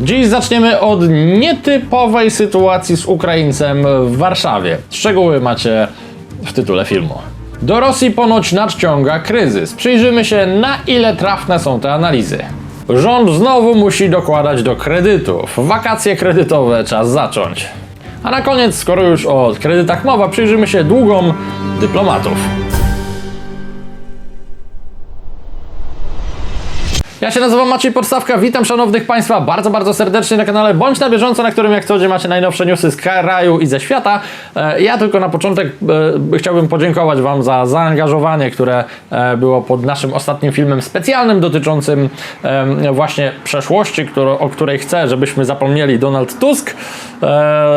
Dziś zaczniemy od nietypowej sytuacji z Ukraińcem w Warszawie. Szczegóły macie w tytule filmu. Do Rosji ponoć nadciąga kryzys. Przyjrzymy się, na ile trafne są te analizy. Rząd znowu musi dokładać do kredytów. Wakacje kredytowe czas zacząć. A na koniec, skoro już o kredytach mowa, przyjrzymy się długom dyplomatów. Ja się nazywam Maciej Podstawka, witam szanownych Państwa bardzo, bardzo serdecznie na kanale Bądź na bieżąco, na którym jak co dzień macie najnowsze newsy z kraju i ze świata. E, Ja tylko na początek e, chciałbym podziękować Wam za zaangażowanie, które e, było pod naszym ostatnim filmem specjalnym dotyczącym właśnie przeszłości, o której chcę, żebyśmy zapomnieli Donald Tusk,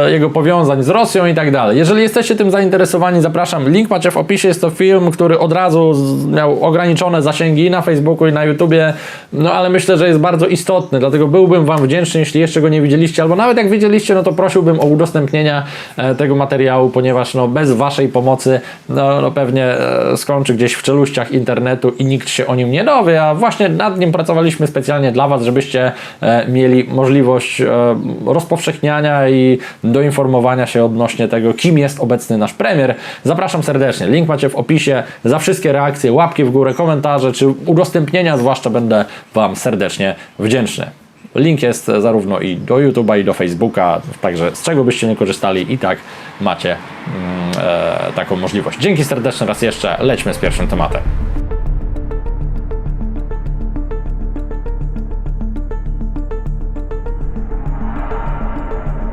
jego powiązań z Rosją i tak dalej. Jeżeli jesteście tym zainteresowani, zapraszam. Link macie w opisie. Jest to film, który od razu miał ograniczone zasięgi na Facebooku i na YouTubie. No ale myślę, że jest bardzo istotny, dlatego byłbym Wam wdzięczny, jeśli jeszcze go nie widzieliście, albo nawet jak widzieliście, no to prosiłbym o udostępnienia e, tego materiału, ponieważ no, bez Waszej pomocy no, no pewnie e, skończy gdzieś w czeluściach internetu i nikt się o nim nie dowie, a właśnie nad nim pracowaliśmy specjalnie dla Was, żebyście e, mieli możliwość rozpowszechniania i doinformowania się odnośnie tego, kim jest obecny nasz premier. Zapraszam serdecznie. Link macie w opisie. Za wszystkie reakcje, łapki w górę, komentarze czy udostępnienia, zwłaszcza będę Wam serdecznie wdzięczny. Link jest zarówno i do YouTube'a, i do Facebooka, także z czego byście nie korzystali, i tak macie mm, e, taką możliwość. Dzięki serdeczne raz jeszcze. Lećmy z pierwszym tematem.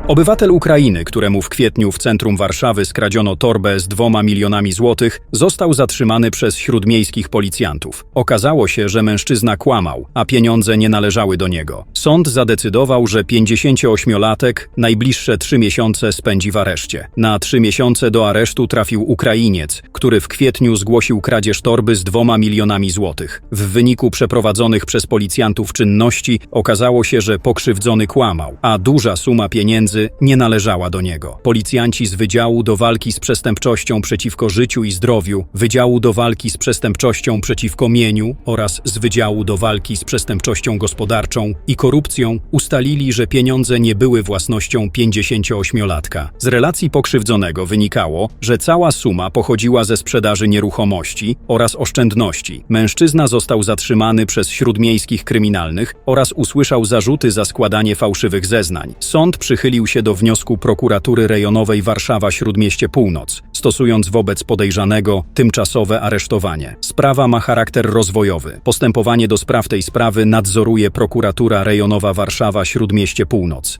Obywatel Ukrainy, któremu w kwietniu w centrum Warszawy skradziono torbę z dwoma milionami złotych, został zatrzymany przez śródmiejskich policjantów. Okazało się, że mężczyzna kłamał, a pieniądze nie należały do niego. Sąd zadecydował, że 58-latek najbliższe trzy miesiące spędzi w areszcie. Na trzy miesiące do aresztu trafił Ukrainiec, który w kwietniu zgłosił kradzież torby z dwoma milionami złotych. W wyniku przeprowadzonych przez policjantów czynności okazało się, że pokrzywdzony kłamał, a duża suma pieniędzy nie należała do niego. Policjanci z Wydziału do Walki z Przestępczością przeciwko Życiu i Zdrowiu, Wydziału do Walki z Przestępczością przeciwko Mieniu oraz z Wydziału do Walki z Przestępczością Gospodarczą i Korupcją ustalili, że pieniądze nie były własnością 58-latka. Z relacji pokrzywdzonego wynikało, że cała suma pochodziła ze sprzedaży nieruchomości oraz oszczędności. Mężczyzna został zatrzymany przez śródmiejskich kryminalnych oraz usłyszał zarzuty za składanie fałszywych zeznań. Sąd przychylił się do wniosku prokuratury rejonowej Warszawa Śródmieście Północ, stosując wobec podejrzanego tymczasowe aresztowanie. Sprawa ma charakter rozwojowy. Postępowanie do spraw tej sprawy nadzoruje prokuratura rejonowa Warszawa Śródmieście Północ.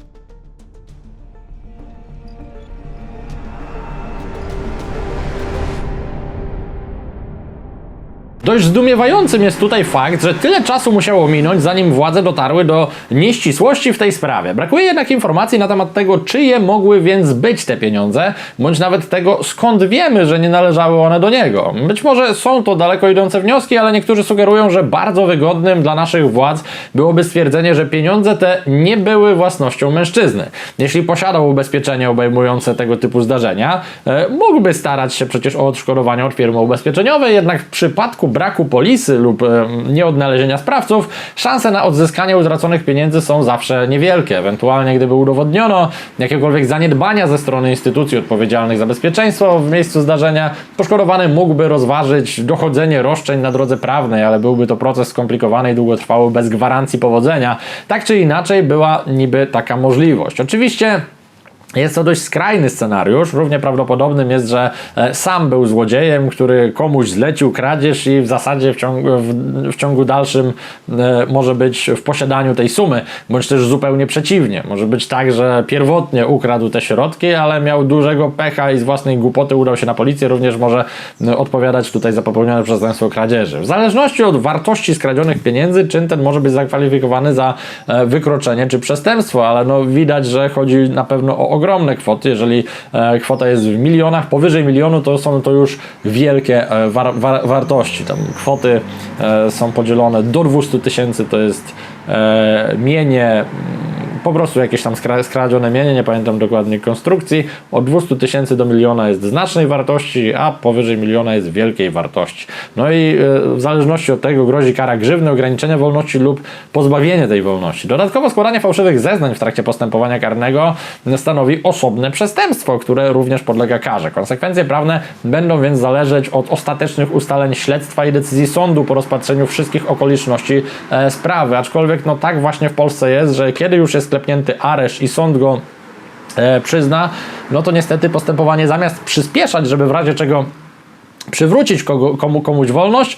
Dość zdumiewającym jest tutaj fakt, że tyle czasu musiało minąć, zanim władze dotarły do nieścisłości w tej sprawie. Brakuje jednak informacji na temat tego, czyje mogły więc być te pieniądze, bądź nawet tego, skąd wiemy, że nie należały one do niego. Być może są to daleko idące wnioski, ale niektórzy sugerują, że bardzo wygodnym dla naszych władz byłoby stwierdzenie, że pieniądze te nie były własnością mężczyzny. Jeśli posiadał ubezpieczenie obejmujące tego typu zdarzenia, e, mógłby starać się przecież o odszkodowanie od firmy ubezpieczeniowej, jednak w przypadku braku polisy lub nieodnalezienia sprawców, szanse na odzyskanie utraconych pieniędzy są zawsze niewielkie. Ewentualnie gdyby udowodniono jakiekolwiek zaniedbania ze strony instytucji odpowiedzialnych za bezpieczeństwo w miejscu zdarzenia, poszkodowany mógłby rozważyć dochodzenie roszczeń na drodze prawnej, ale byłby to proces skomplikowany i długotrwały bez gwarancji powodzenia. Tak czy inaczej była niby taka możliwość. Oczywiście jest to dość skrajny scenariusz. Równie prawdopodobnym jest, że e, sam był złodziejem, który komuś zlecił kradzież i w zasadzie w ciągu, w, w ciągu dalszym e, może być w posiadaniu tej sumy, bądź też zupełnie przeciwnie. Może być tak, że pierwotnie ukradł te środki, ale miał dużego pecha i z własnej głupoty udał się na policję. Również może odpowiadać tutaj za popełnione przestępstwo kradzieży. W zależności od wartości skradzionych pieniędzy, czyn ten może być zakwalifikowany za e, wykroczenie czy przestępstwo, ale no widać, że chodzi na pewno o ogromne kwoty. Jeżeli e, kwota jest w milionach, powyżej milionu, to są to już wielkie e, war, war, wartości. Tam kwoty e, są podzielone do 200 tysięcy, to jest mienie po prostu jakieś tam skra- skradzione mienie, nie pamiętam dokładnie konstrukcji. Od 200 tysięcy do miliona jest znacznej wartości, a powyżej miliona jest wielkiej wartości. No i e, w zależności od tego grozi kara grzywny, ograniczenie wolności lub pozbawienie tej wolności. Dodatkowo składanie fałszywych zeznań w trakcie postępowania karnego stanowi osobne przestępstwo, które również podlega karze. Konsekwencje prawne będą więc zależeć od ostatecznych ustaleń śledztwa i decyzji sądu po rozpatrzeniu wszystkich okoliczności e, sprawy. Aczkolwiek no tak właśnie w Polsce jest, że kiedy już jest sklepnięty areszt i sąd go e, przyzna, no to niestety postępowanie zamiast przyspieszać, żeby w razie czego przywrócić kogo, komu, komuś wolność,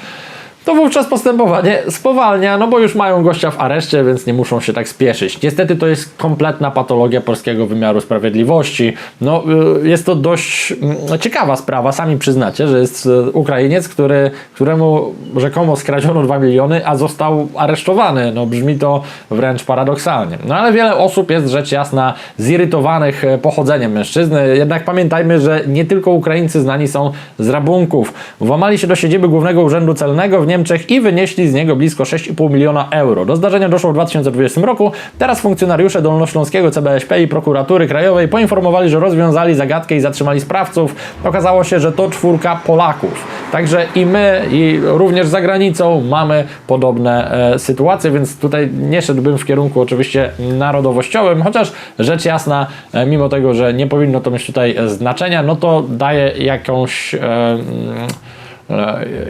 to wówczas postępowanie spowalnia, no bo już mają gościa w areszcie, więc nie muszą się tak spieszyć. Niestety to jest kompletna patologia polskiego wymiaru sprawiedliwości. No, y, jest to dość mm, ciekawa sprawa, sami przyznacie, że jest y, Ukrainiec, który, któremu rzekomo skradziono 2 miliony, a został aresztowany. No brzmi to wręcz paradoksalnie. No ale wiele osób jest rzecz jasna zirytowanych e, pochodzeniem mężczyzny, jednak pamiętajmy, że nie tylko Ukraińcy znani są z rabunków. Włamali się do siedziby Głównego Urzędu Celnego w Niemczech i wynieśli z niego blisko 6,5 miliona euro. Do zdarzenia doszło w 2020 roku. Teraz funkcjonariusze Dolnośląskiego CBSP i Prokuratury Krajowej poinformowali, że rozwiązali zagadkę i zatrzymali sprawców. Okazało się, że to czwórka Polaków. Także i my, i również za granicą mamy podobne e, sytuacje, więc tutaj nie szedłbym w kierunku oczywiście narodowościowym, chociaż rzecz jasna, e, mimo tego, że nie powinno to mieć tutaj e, znaczenia, no to daje jakąś. E, mm,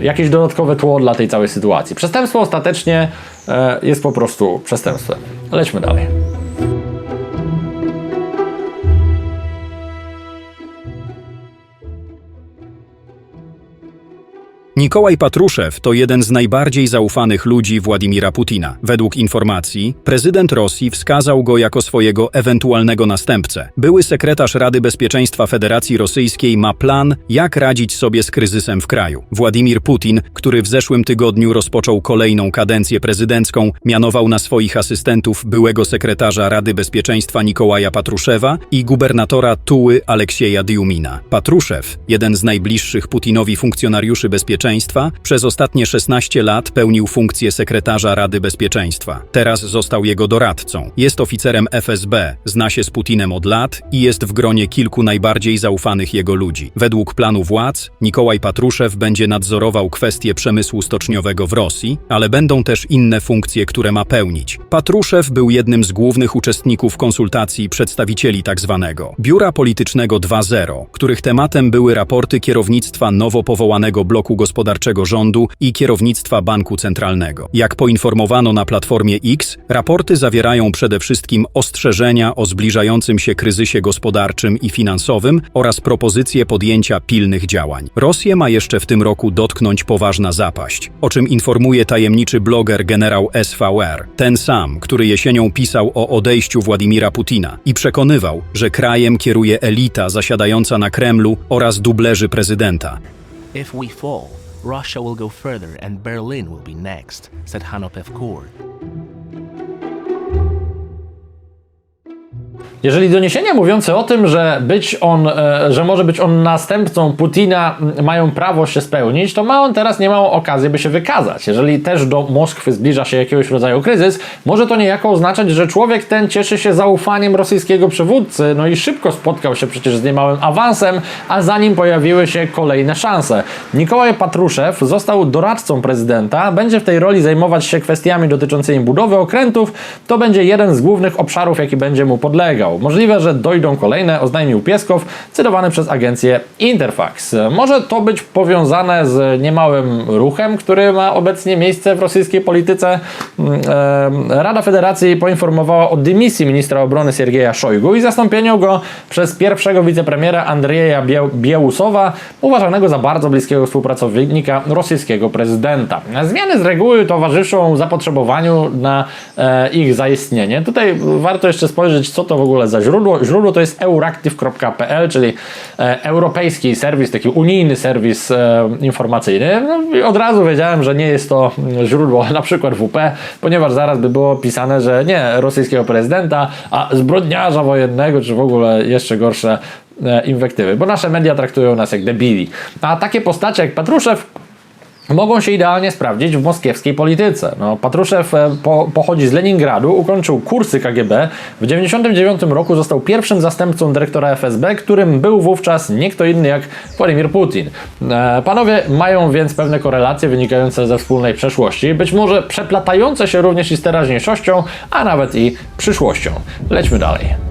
jakieś dodatkowe tło dla tej całej sytuacji. Przestępstwo ostatecznie e, jest po prostu przestępstwem. Lećmy dalej. Nikołaj Patruszew to jeden z najbardziej zaufanych ludzi Władimira Putina. Według informacji, prezydent Rosji wskazał go jako swojego ewentualnego następcę. Były sekretarz Rady Bezpieczeństwa Federacji Rosyjskiej ma plan, jak radzić sobie z kryzysem w kraju. Władimir Putin, który w zeszłym tygodniu rozpoczął kolejną kadencję prezydencką, mianował na swoich asystentów byłego sekretarza Rady Bezpieczeństwa Nikołaja Patruszewa i gubernatora Tuły Aleksieja Diumina. Patruszew, jeden z najbliższych Putinowi funkcjonariuszy bezpieczeństwa, przez ostatnie 16 lat pełnił funkcję sekretarza Rady Bezpieczeństwa. Teraz został jego doradcą. Jest oficerem FSB, zna się z Putinem od lat i jest w gronie kilku najbardziej zaufanych jego ludzi. Według planu władz, Nikołaj Patruszew będzie nadzorował kwestie przemysłu stoczniowego w Rosji, ale będą też inne funkcje, które ma pełnić. Patruszew był jednym z głównych uczestników konsultacji przedstawicieli tzw. Biura Politycznego 2.0, których tematem były raporty kierownictwa nowo powołanego bloku gospodarczego rządu i kierownictwa Banku Centralnego. Jak poinformowano na Platformie X, raporty zawierają przede wszystkim ostrzeżenia o zbliżającym się kryzysie gospodarczym i finansowym oraz propozycje podjęcia pilnych działań. Rosję ma jeszcze w tym roku dotknąć poważna zapaść, o czym informuje tajemniczy bloger generał SVR, ten sam, który jesienią pisał o odejściu Władimira Putina i przekonywał, że krajem kieruje elita zasiadająca na Kremlu oraz dublerzy prezydenta. If we fall, Russia will go further and Berlin will be next, said Hanno Pevkur. Jeżeli doniesienia mówiące o tym, że być on, e, że może być on następcą Putina mają prawo się spełnić, to ma on teraz niemałą okazję, by się wykazać. Jeżeli też do Moskwy zbliża się jakiegoś rodzaju kryzys, może to niejako oznaczać, że człowiek ten cieszy się zaufaniem rosyjskiego przywódcy, no i szybko spotkał się przecież z niemałym awansem, a za nim pojawiły się kolejne szanse. Nikołaj Patruszew został doradcą prezydenta, będzie w tej roli zajmować się kwestiami dotyczącymi budowy okrętów, to będzie jeden z głównych obszarów, jaki będzie mu podlegał. Możliwe, że dojdą kolejne, oznajmił Pieskow, cytowany przez agencję Interfax. Może to być powiązane z niemałym ruchem, który ma obecnie miejsce w rosyjskiej polityce. Mm, Rada Federacji poinformowała o dymisji ministra obrony Siergieja Szojgu i zastąpieniu go przez pierwszego wicepremiera Andrzeja Bie- Biełusowa, uważanego za bardzo bliskiego współpracownika rosyjskiego prezydenta. Zmiany z reguły towarzyszą zapotrzebowaniu na e, ich zaistnienie. Tutaj warto jeszcze spojrzeć, co to w ogóle za źródło. Źródło to jest euractiv.pl, czyli e, europejski serwis, taki unijny serwis e, informacyjny. No, od razu wiedziałem, że nie jest to źródło na przykład WP, ponieważ zaraz by było pisane, że nie rosyjskiego prezydenta, a zbrodniarza wojennego, czy w ogóle jeszcze gorsze e, inwektywy, bo nasze media traktują nas jak debili. A takie postacie jak Patruszew mogą się idealnie sprawdzić w moskiewskiej polityce. No, Patruszew e, po, pochodzi z Leningradu, ukończył kursy KGB. W 1999 roku został pierwszym zastępcą dyrektora FSB, którym był wówczas nie kto inny jak Władimir Putin. E, panowie mają więc pewne korelacje wynikające ze wspólnej przeszłości, być może przeplatające się również i z teraźniejszością, a nawet i przyszłością. Lećmy dalej.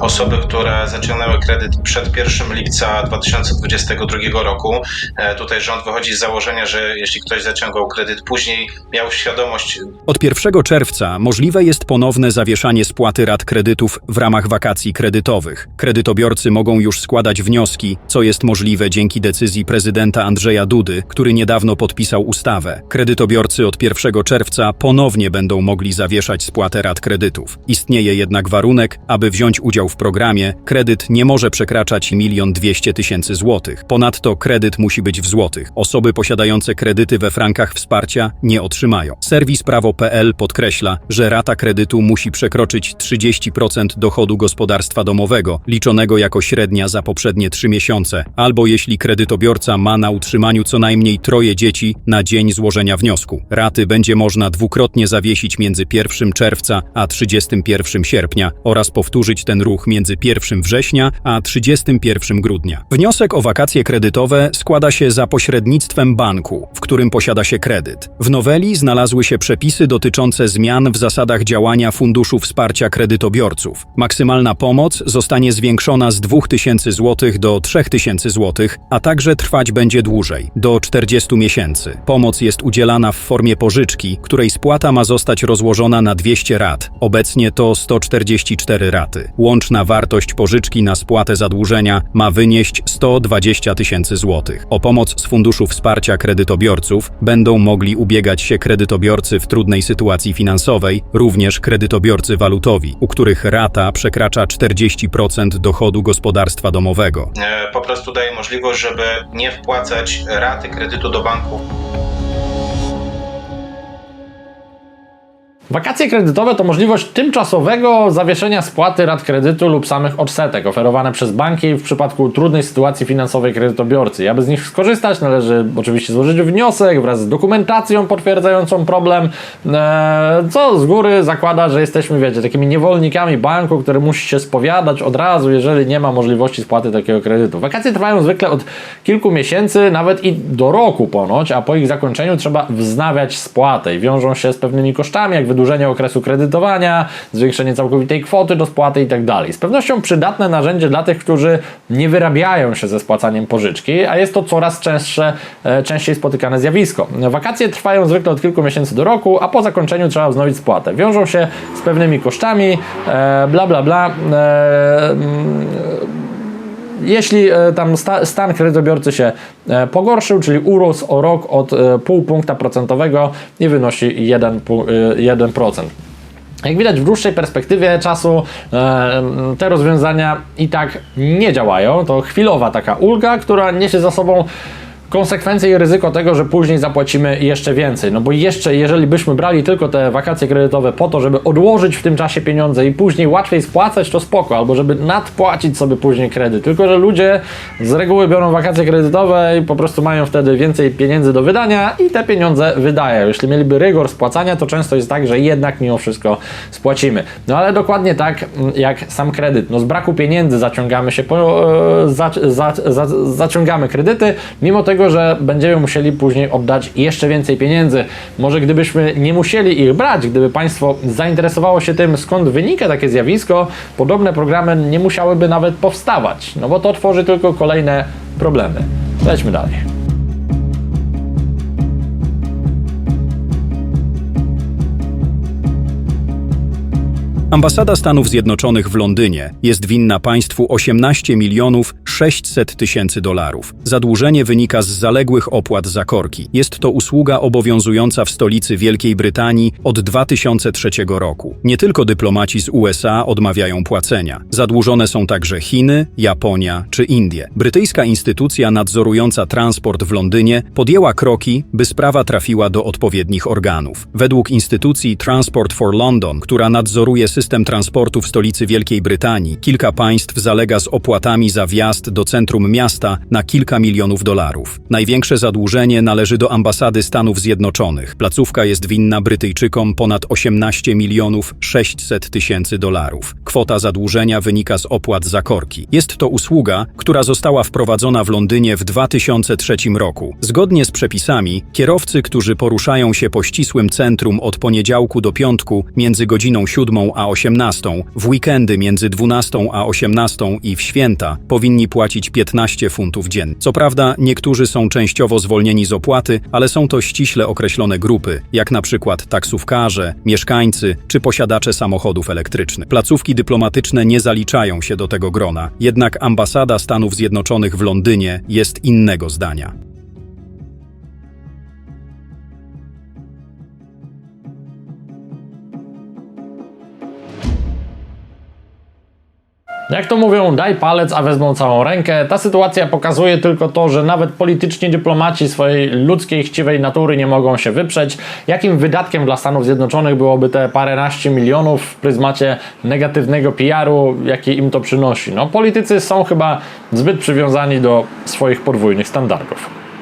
Osoby, które zaciągnęły kredyt przed 1 lipca 2022 roku. E, Tutaj rząd wychodzi z założenia, że jeśli ktoś zaciągał kredyt później, miał świadomość Od 1 czerwca możliwe jest ponowne zawieszanie spłaty rat kredytów w ramach wakacji kredytowych. Kredytobiorcy mogą już składać wnioski, co jest możliwe dzięki decyzji prezydenta Andrzeja Dudy, który niedawno podpisał ustawę. Kredytobiorcy od 1 czerwca ponownie będą mogli zawieszać spłatę rat kredytów. Istnieje jednak warunek, aby wziąć udział w programie, kredyt nie może przekraczać 1 200 tysięcy złotych. Ponadto kredyt musi być w złotych. Osoby posiadające kredyty we frankach wsparcia nie otrzymają. Serwis prawo.pl podkreśla, że rata kredytu musi przekroczyć 30% dochodu gospodarstwa domowego, liczonego jako średnia za poprzednie 3 miesiące, albo jeśli kredytobiorca ma na utrzymaniu co najmniej troje dzieci na dzień złożenia wniosku. Raty będzie można dwukrotnie zawiesić między 1 czerwca a 31 sierpnia oraz powtórzyć ten ruch między 1 września a 31 grudnia. Wniosek o wakacje kredytowe składa się za pośrednictwem banku, w którym posiada się kredyt. W noweli znalazły się przepisy dotyczące zmian w zasadach działania Funduszu Wsparcia Kredytobiorców. Maksymalna pomoc zostanie zwiększona z 2000 zł do 3000 zł, a także trwać będzie dłużej do 40 miesięcy. Pomoc jest udzielana w formie pożyczki, której spłata ma zostać rozłożona na 200 rat. Obecnie to 144 raty. Łączna wartość pożyczki na spłatę zadłużenia ma wynieść 120 tysięcy złotych. O pomoc z Funduszu Wsparcia Kredytobiorców będą mogli ubiegać się kredytobiorcy w trudnej sytuacji finansowej, również kredytobiorcy walutowi, u których rata przekracza 40% dochodu gospodarstwa domowego. e, po prostu daje możliwość, żeby nie wpłacać raty kredytu do banku Wakacje kredytowe to możliwość tymczasowego zawieszenia spłaty rat kredytu lub samych odsetek oferowane przez banki w przypadku trudnej sytuacji finansowej kredytobiorcy. Aby z nich skorzystać, należy oczywiście złożyć wniosek wraz z dokumentacją potwierdzającą problem, e, co z góry zakłada, że jesteśmy, wiecie, takimi niewolnikami banku, który musi się spowiadać od razu, jeżeli nie ma możliwości spłaty takiego kredytu. Wakacje trwają zwykle od kilku miesięcy, nawet i do roku ponoć, a po ich zakończeniu trzeba wznawiać spłatę i wiążą się z pewnymi kosztami, jak wydłużenie okresu kredytowania, zwiększenie całkowitej kwoty do spłaty itd. Z pewnością przydatne narzędzie dla tych, którzy nie wyrabiają się ze spłacaniem pożyczki, a jest to coraz częstsze, e, częściej spotykane zjawisko. Wakacje trwają zwykle od kilku miesięcy do roku, a po zakończeniu trzeba wznowić spłatę. Wiążą się z pewnymi kosztami, e, bla bla bla. E, jeśli e, tam sta, stan kredytobiorcy się e, pogorszył, czyli urósł o rok od e, pół punkta procentowego i wynosi 1, pu- e, 1%. Jak widać w dłuższej perspektywie czasu te rozwiązania i tak nie działają. To chwilowa taka ulga, która niesie za sobą konsekwencje i ryzyko tego, że później zapłacimy jeszcze więcej. No bo jeszcze, jeżeli byśmy brali tylko te wakacje kredytowe po to, żeby odłożyć w tym czasie pieniądze i później łatwiej spłacać, to spoko, albo żeby nadpłacić sobie później kredyt. Tylko, że ludzie z reguły biorą wakacje kredytowe i po prostu mają wtedy więcej pieniędzy do wydania i te pieniądze wydają. Jeśli mieliby rygor spłacania, to często jest tak, że jednak mimo wszystko spłacimy. No ale dokładnie tak mm, jak sam kredyt. No z braku pieniędzy zaciągamy się po, e, za, za, za, zaciągamy kredyty, mimo tego, że będziemy musieli później oddać jeszcze więcej pieniędzy. Może gdybyśmy nie musieli ich brać, gdyby państwo zainteresowało się tym, skąd wynika takie zjawisko, podobne programy nie musiałyby nawet powstawać, no bo to tworzy tylko kolejne problemy. Lećmy dalej. Ambasada Stanów Zjednoczonych w Londynie jest winna państwu 18 milionów 600 tysięcy dolarów. Zadłużenie wynika z zaległych opłat za korki. Jest to usługa obowiązująca w stolicy Wielkiej Brytanii od 2003 roku. Nie tylko dyplomaci z USA odmawiają płacenia. Zadłużone są także Chiny, Japonia czy Indie. Brytyjska instytucja nadzorująca transport w Londynie podjęła kroki, by sprawa trafiła do odpowiednich organów. Według instytucji Transport for London, która nadzoruje system system transportu w stolicy Wielkiej Brytanii, kilka państw zalega z opłatami za wjazd do centrum miasta na kilka milionów dolarów. Największe zadłużenie należy do ambasady Stanów Zjednoczonych. Placówka jest winna Brytyjczykom ponad 18 milionów 600 tysięcy dolarów. Kwota zadłużenia wynika z opłat za korki. Jest to usługa, która została wprowadzona w Londynie w 2003 roku. Zgodnie z przepisami, kierowcy, którzy poruszają się po ścisłym centrum od poniedziałku do piątku między godziną 7 a 18, w weekendy między 12 a 18 i w święta powinni płacić 15 funtów dziennie. Co prawda, niektórzy są częściowo zwolnieni z opłaty, ale są to ściśle określone grupy, jak na przykład taksówkarze, mieszkańcy czy posiadacze samochodów elektrycznych. Placówki dyplomatyczne nie zaliczają się do tego grona, jednak ambasada Stanów Zjednoczonych w Londynie jest innego zdania. Jak to mówią, daj palec, a wezmą całą rękę. Ta sytuacja pokazuje tylko to, że nawet polityczni dyplomaci swojej ludzkiej, chciwej natury nie mogą się wyprzeć. Jakim wydatkiem dla Stanów Zjednoczonych byłoby te paręnaście milionów w pryzmacie negatywnego PR-u, jaki im to przynosi? No, politycy są chyba zbyt przywiązani do swoich podwójnych standardów.